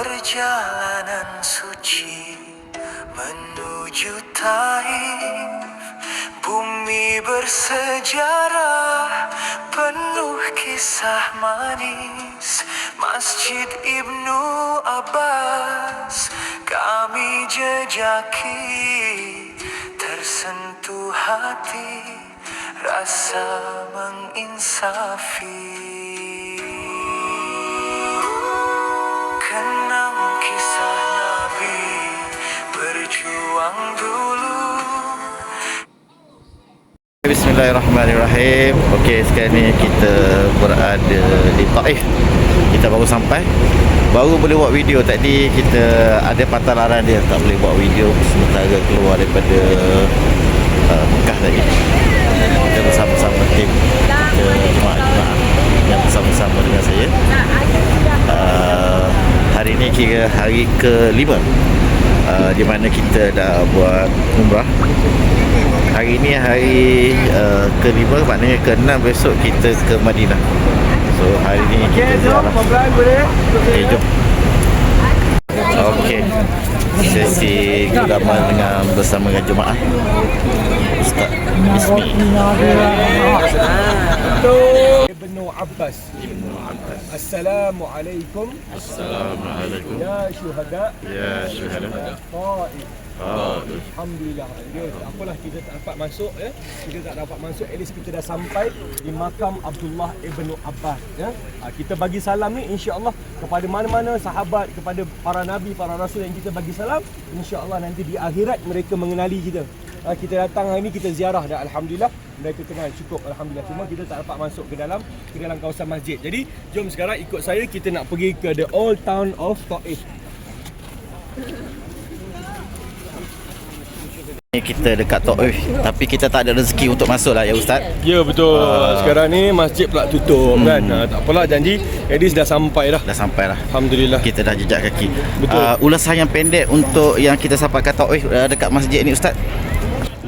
perjalanan suci menuju Taif. Bumi bersejarah penuh kisah manis. Masjid Ibnu Abbas kami jejaki. Tersentuh hati rasa menginsafi berjuang dulu. Bismillahirrahmanirrahim. Okey sekarang ni kita berada di Taif. Kita baru sampai. Baru boleh buat video tadi. Kita ada patah larang dia. Tak boleh buat video sementara keluar daripada uh, Mekah tadi. Kita bersama-sama tim Kita jemaah-jemaah Yang bersama-sama dengan saya. Uh, Hari ni kira hari ke-5 uh, Di mana kita dah buat umrah Hari ni hari uh, kelima maknanya ke-6 besok kita ke Madinah. So hari ni kita ziarah. Okey, jom. Okey. Sesi gulaman dengan bersama dengan jemaah. Ustaz Ismi ibnu Abbas. Ibnu Abbas. Assalamualaikum. Assalamualaikum. Ya syuhada. Ya syuhada. Qaid. Alhamdulillah. Ya, apalah kita tak dapat masuk ya. Kita tak dapat masuk at least kita dah sampai di makam Abdullah ibnu Abbas ya. Ha, kita bagi salam ni insya-Allah kepada mana-mana sahabat, kepada para nabi, para rasul yang kita bagi salam, insya-Allah nanti di akhirat mereka mengenali kita. Ha, kita datang hari ni kita ziarah dah alhamdulillah mereka kenal cukup alhamdulillah cuma kita tak dapat masuk ke dalam ke dalam kawasan masjid jadi jom sekarang ikut saya kita nak pergi ke the old town of Taif Ni kita dekat Taif tapi kita tak ada rezeki untuk masuk lah ya ustaz. Ya betul. Ah. Sekarang ni masjid pula tutup hmm. kan. Uh, tak apalah janji Edis dah sampai dah. Dah sampai lah. Alhamdulillah. Kita dah jejak kaki. Betul. Uh, ulasan yang pendek untuk yang kita sampai ke Taif uh, dekat masjid ni ustaz.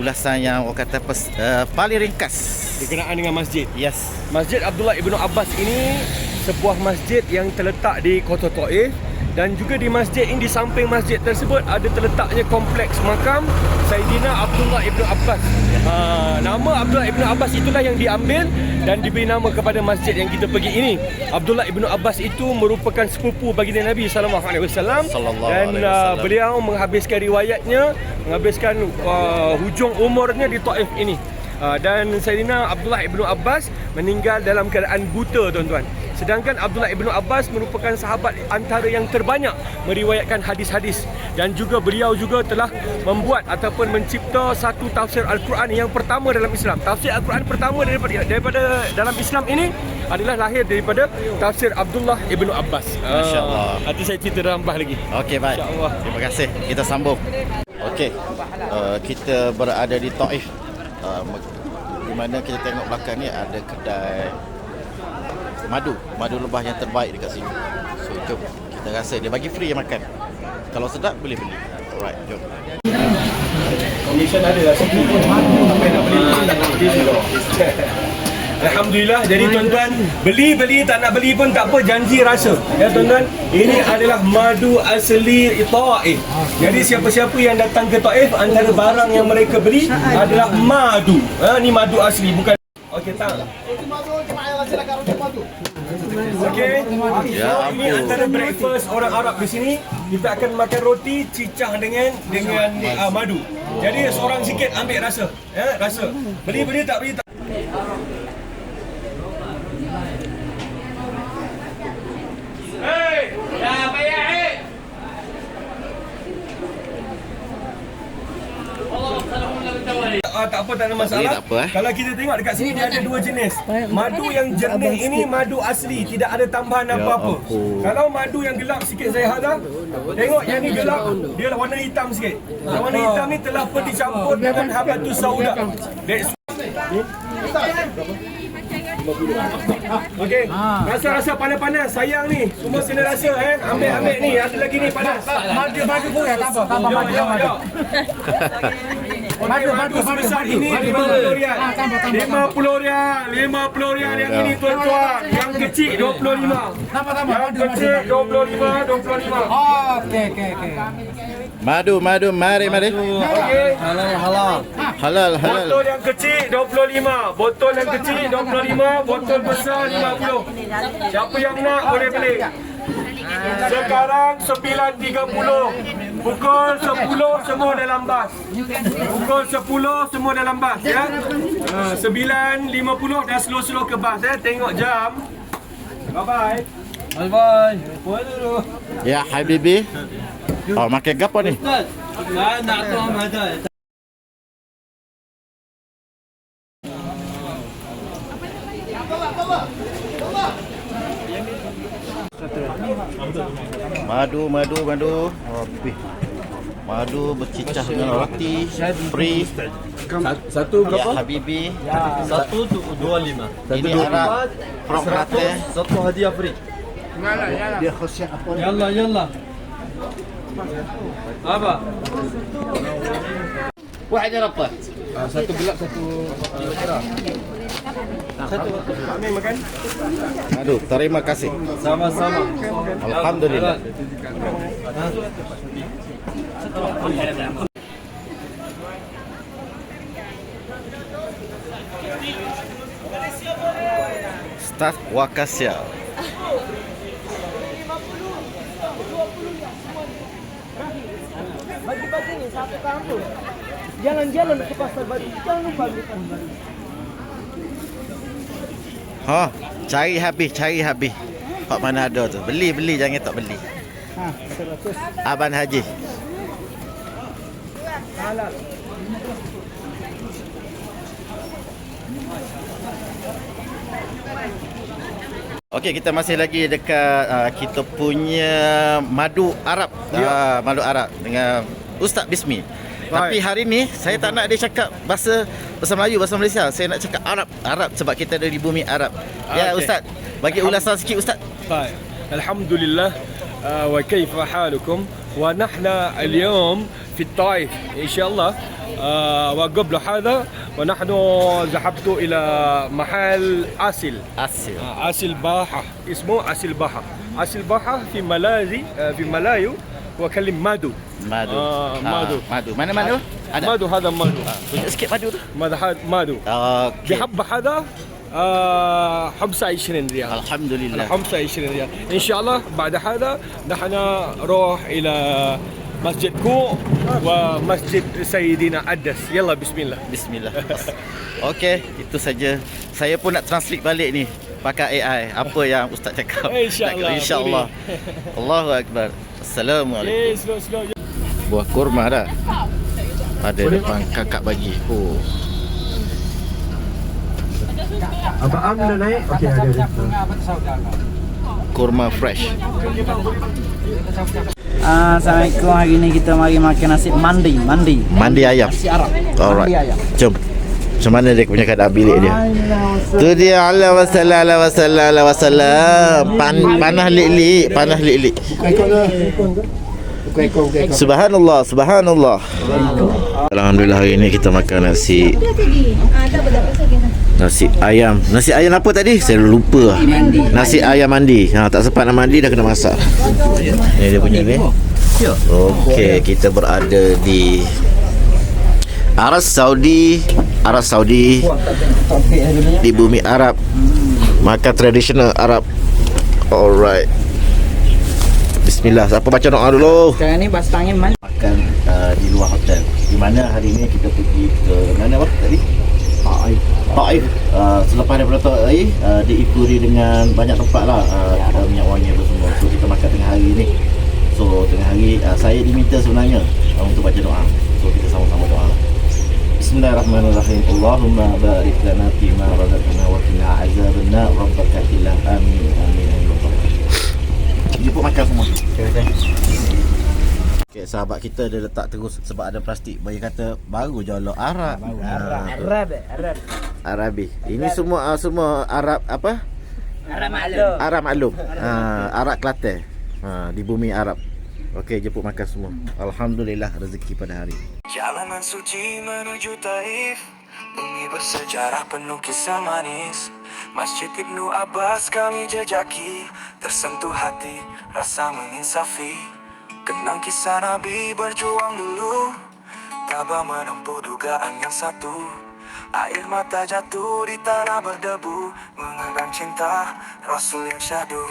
Ulasan yang orang kata pes, uh, paling ringkas. Berkenaan dengan masjid. Yes. Masjid Abdullah Ibnu Abbas ini sebuah masjid yang terletak di Kota Taif dan juga di masjid ini di samping masjid tersebut ada terletaknya kompleks makam Saidina Abdullah Ibnu Abbas. Ha, nama Abdullah Ibnu Abbas itulah yang diambil dan diberi nama kepada masjid yang kita pergi ini. Abdullah Ibnu Abbas itu merupakan sepupu baginda Nabi sallallahu alaihi wasallam dan uh, beliau menghabiskan riwayatnya, menghabiskan uh, hujung umurnya di Taif ini. Uh, dan Sayyidina Abdullah Ibnu Abbas meninggal dalam keadaan buta tuan-tuan. Sedangkan Abdullah Ibnu Abbas merupakan sahabat antara yang terbanyak meriwayatkan hadis-hadis dan juga beliau juga telah membuat ataupun mencipta satu tafsir Al-Quran yang pertama dalam Islam. Tafsir Al-Quran pertama daripada daripada dalam Islam ini adalah lahir daripada tafsir Abdullah Ibnu Abbas. Masya Allah. Ah, Nanti saya cerita tambah lagi. Okey baik. Terima kasih. Kita sambung. Okey. Uh, kita berada di Taif. Uh, di mana kita tengok belakang ni ada kedai madu. Madu lebah yang terbaik dekat sini. So jom. Kita rasa dia bagi free yang makan. Kalau sedap boleh beli. Alright, jom. Komisen ada lah. Yang nak beli tak nak beli. Alhamdulillah. Jadi tuan-tuan beli-beli tak nak beli pun tak apa. Janji rasa. Ya tuan-tuan. Ini adalah madu asli Taif. Jadi siapa-siapa yang datang ke Taif antara barang yang mereka beli adalah madu. Ha, madu asli bukan Okey tak Okey. Ya Ini antara breakfast orang Arab di sini. Kita akan makan roti cicah dengan dengan uh, madu. Jadi seorang sikit ambil rasa. Ya, rasa. Beli beli tak beli tak. Ah, tak apa tak ada masalah. Tak apa, eh? Kalau kita tengok dekat sini dia ada dua jenis. Madu yang jernih ini madu asli, tidak ada tambahan apa-apa. ampun. Kalau madu yang gelap sikit saya hadap, tengok yang ni gelap, dia warna hitam sikit. Yang warna hitam ni telah pun dicampur dengan habatus sauda. That's Okey, rasa-rasa panas-panas, sayang ni. Semua kena rasa eh. Ambil-ambil ni, ada lagi ni panas. Madu madu pun ya, tak apa. Madu. Okey, madu sebesar ini 50 rial. 50 rial, 50 rial yang ini tuan-tuan. Yang kecil 25. Yang kecil 25, 25. Okey, okey, okey. Madu, madu, mari, mari. Okey. Halal, halal. Botol yang kecil 25. Botol yang kecil 25, botol besar 50. Siapa yang nak boleh beli. Sekarang 9.30. Pukul 10 semua dalam bas. Pukul 10 semua dalam bas ya. Ha, 9.50 dah slow-slow ke bas ya. Tengok jam. Bye bye. Ya, Habibi. Oh, makan gapo ni? Madu, madu, madu. Habis. Madu bercicah dengan roti free. Satu Ya, Habibi. Satu tu dua lima. Ini Arab from Latte. Satu hadiah free. Yalla yalla. Apa? Wah, ada apa? Satu gelap satu Makan. Madu, terima kasih. sama-sama. Alhamdulillah. Staf Wakasia. Bagi-bagi ni satu kampung. Jalan-jalan ke pasar baru. Jangan lupa beli baru. Ha, cari habis, cari habis. Hak mana ada tu? Beli, beli jangan tak beli. Ha, 100. Aban Haji. Halal. Okey, kita masih lagi dekat uh, kita punya madu Arab. Uh, madu Arab dengan Ustaz Bismi. Tapi hari ni saya tak nak dia cakap bahasa bahasa Melayu, bahasa Malaysia. Saya nak cakap Arab, Arab sebab kita ada di bumi Arab. Ya Okey. Ustaz, bagi ulasan sikit Ustaz. طيب الحمد لله آه، وكيف حالكم ونحن اليوم في الطائف إن شاء الله آه، وقبل هذا ونحن ذهبت إلى محل أسل Asil. آه، أسل باحة اسمه أسل باحة أسل باحة في ملاذي آه، في ملايو وكلم مادو Madu. Ah, madu. madu. Mana madu? Ada. مادو هذا مادو Tunjuk sikit madu tu. ماذا هذا مادو Okey. بحبة هذا آه، حبسة 20 ريال Alhamdulillah. الخمسة 20 ريال إن شاء الله بعد هذا نحن نروح إلى مسجد كوع ومسجد سيدنا أدس يلا بسم الله Bismillah. Okey, itu saja. Saya pun nak translate balik ni pakai AI apa yang ustaz cakap. InsyaAllah, InsyaAllah. Allahu akbar. Assalamualaikum. Eh, Buah kurma dah. Ada depan kakak bagi. Oh. Apa am dah naik? Okey ada. Kurma fresh. Ah, Assalamualaikum. Hari ni kita mari makan nasi mandi, mandi. Mandi ayam. Nasi Arab. Alright. Mandi ayam. Jom. Macam mana dia punya keadaan bilik dia? Tu dia Allah wasallam Allah wasallam Allah wasallam. Pan, panah lik-lik, panah lik-lik. Subhanallah, subhanallah. Alhamdulillah hari ini kita makan nasi Nasi ayam. Nasi ayam apa tadi? Saya lupa. Nasi ayam mandi. Ha, tak sempat nak mandi dah kena masak. Ni dia punya ni. Okey, kita berada di Arab Saudi, Arab Saudi di bumi Arab. Makan tradisional Arab. Alright. Bismillah. Siapa baca doa dulu? Sekarang ni bas tangan makan uh, di luar hotel. Di mana hari ini kita pergi ke mana apa tadi? Taif. Taif. Uh, selepas daripada Taif, uh, diikuri dengan banyak tempat lah uh, uh, minyak wangi apa semua. So kita makan tengah hari ni. So tengah hari uh, saya diminta sebenarnya uh, untuk baca doa. So kita sama-sama doa. Bismillahirrahmanirrahim. Allahumma barik lana fi ma razaqtana wa qina azabannar. Rabbaka ilah amin amin. Jemput makan semua. Okay, Okay, sahabat kita dia letak terus sebab ada plastik. Bagi kata baru je Arab. Arab. Arab, Arab. Arabi. Ini semua uh, semua Arab apa? Arab maklum. Arab maklum. Ha, Arab Kelantan. Ha, di bumi Arab. Okey, jemput makan semua. Alhamdulillah rezeki pada hari. Jangan Jalanan suci menuju Taif. Bumi bersejarah penuh kisah manis. Masjid Ibnu Abbas kami jejaki. Tersentuh hati, rasa menginsafi. Kenang kisah Nabi berjuang dulu. Tabah menempuh dugaan yang satu. Air mata jatuh di tanah berdebu. Mengenang cinta Rasul yang syahdu.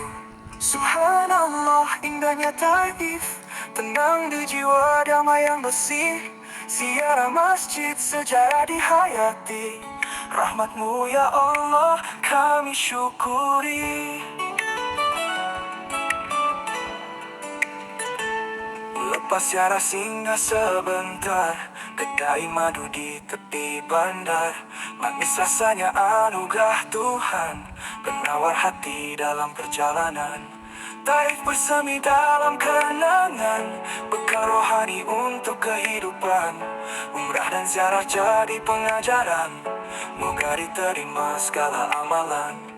Subhanallah indahnya Taif. Tenang di jiwa damai yang bersih Ziarah masjid sejarah dihayati Rahmatmu ya Allah kami syukuri. Lepas ziarah singgah sebentar Kedai madu di tepi bandar. Manis rasanya anugerah Tuhan Penawar hati dalam perjalanan Taif bersemi dalam kenangan Bekal rohani untuk kehidupan. Umrah dan ziarah jadi pengajaran Moga diterima segala amalan